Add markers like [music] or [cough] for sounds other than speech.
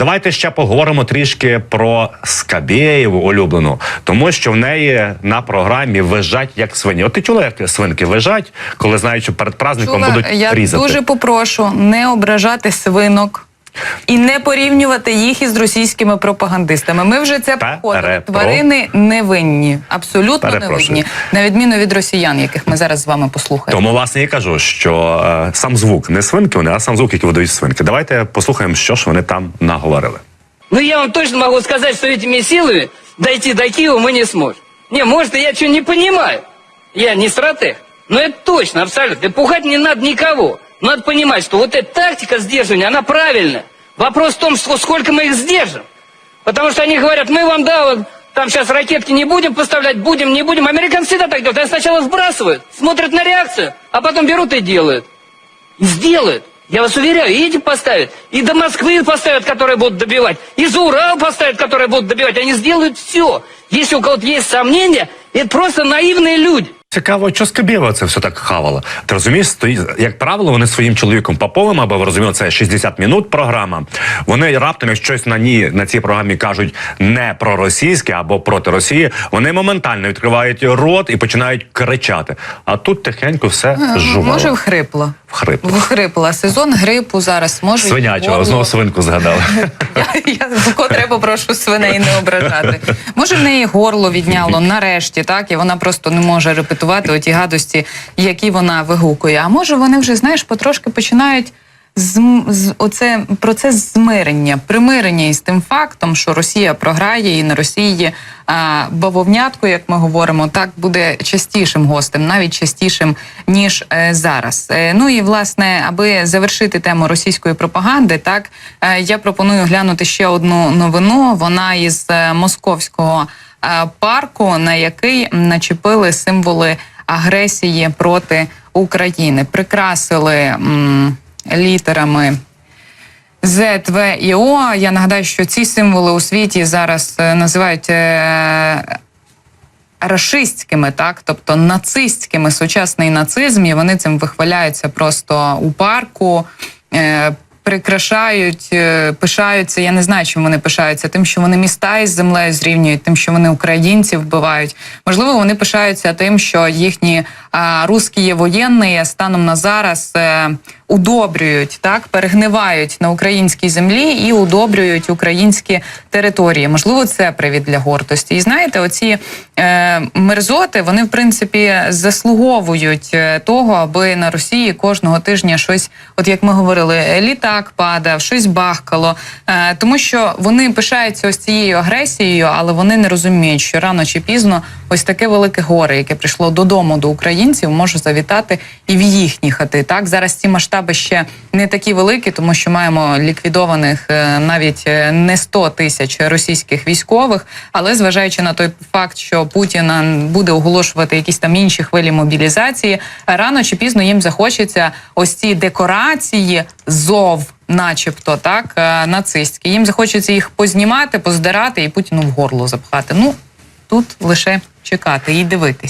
Давайте ще поговоримо трішки про Скабєєву улюблену, тому що в неї на програмі вижать як свині. От ти чула, як свинки вижать, коли знають, що перед праздником Чула, будуть я різати. дуже попрошу не ображати свинок. І не порівнювати їх із російськими пропагандистами. Ми вже це проходили. Перепро- Тварини невинні, абсолютно Перепрошую. невинні, на відміну від росіян, яких ми зараз з вами послухаємо. Тому власне я кажу, що е, сам звук не свинки, вони, а сам звук, який видають свинки. Давайте послухаємо, що ж вони там наговорили. Ну, я вам точно могу сказать, что этими силами дойти до Киева мы не сможем. Не, может, я что не понимаю. Я не стратег. Но это точно, абсолютно. И пугать не надо никого. Надо понимать, что вот эта тактика сдерживания, она правильная. Вопрос в том, сколько мы их сдержим. Потому что они говорят, мы вам, да, вот, там сейчас ракетки не будем поставлять, будем, не будем. Американцы всегда так делают. Они сначала сбрасывают, смотрят на реакцию, а потом берут и делают. Сделают. Я вас уверяю, и эти поставят, и до Москвы поставят, которые будут добивать, и за Урал поставят, которые будут добивать. Они сделают все. Если у кого-то есть сомнения, это просто наивные люди. Цікаво, що Скабєва це все так хавала. Ти розумієш, стоїть, як правило, вони своїм чоловіком Поповим, аби ви розуміли, це 60 минут програма. Вони раптом, як щось на ній на цій програмі кажуть не про російське або проти Росії, вони моментально відкривають рот і починають кричати. А тут тихенько все жувало. Може, вхрипло. Вхрипло. Вхрипла. Сезон грипу зараз може. Свинячого, горло. знову свинку згадали. [laughs] Я, я котре попрошу свиней не ображати. Може, в неї горло відняло нарешті, так і вона просто не може репетувати оті гадості, які вона вигукує. А може, вони вже знаєш, потрошки починають. З, оце процес змирення, примирення із тим фактом, що Росія програє і на Росії а, бавовнятко, як ми говоримо, так буде частішим гостем, навіть частішим ніж е, зараз. Е, ну і власне, аби завершити тему російської пропаганди, так е, я пропоную глянути ще одну новину. Вона із е, московського е, парку, на який начепили символи агресії проти України, прикрасили. м, Літерами Z, В і О. Я нагадаю, що ці символи у світі зараз е, називають е, рашистськими, так, тобто нацистськими, сучасний нацизм, і вони цим вихваляються просто у парку. Прикрашають, е, пишаються. Я не знаю, чим вони пишаються. Тим, що вони міста із землею зрівнюють, тим, що вони українців вбивають. Можливо, вони пишаються тим, що їхні а, русські воєнні станом на зараз е, удобрюють, так перегнивають на українській землі і удобрюють українські території. Можливо, це привід для гордості. І знаєте, оці е, мерзоти вони в принципі заслуговують е, того, аби на Росії кожного тижня щось, от як ми говорили, літак падав, щось бахкало, е, тому що вони пишаються ось цією агресією, але вони не розуміють, що рано чи пізно ось таке велике горе, яке прийшло додому до українців, може завітати і в їхні хати. Так зараз ці масштаби ще не такі великі, тому що маємо ліквідованих е, навіть е, не 100 тисяч російських військових. Але зважаючи на той факт, що Путін буде оголошувати якісь там інші хвилі мобілізації, рано чи пізно їм захочеться ось ці декорації зов. Начебто так е, нацистські. Їм захочеться їх познімати, поздирати і Путіну в горло запхати. Ну тут лише чекати і дивитись.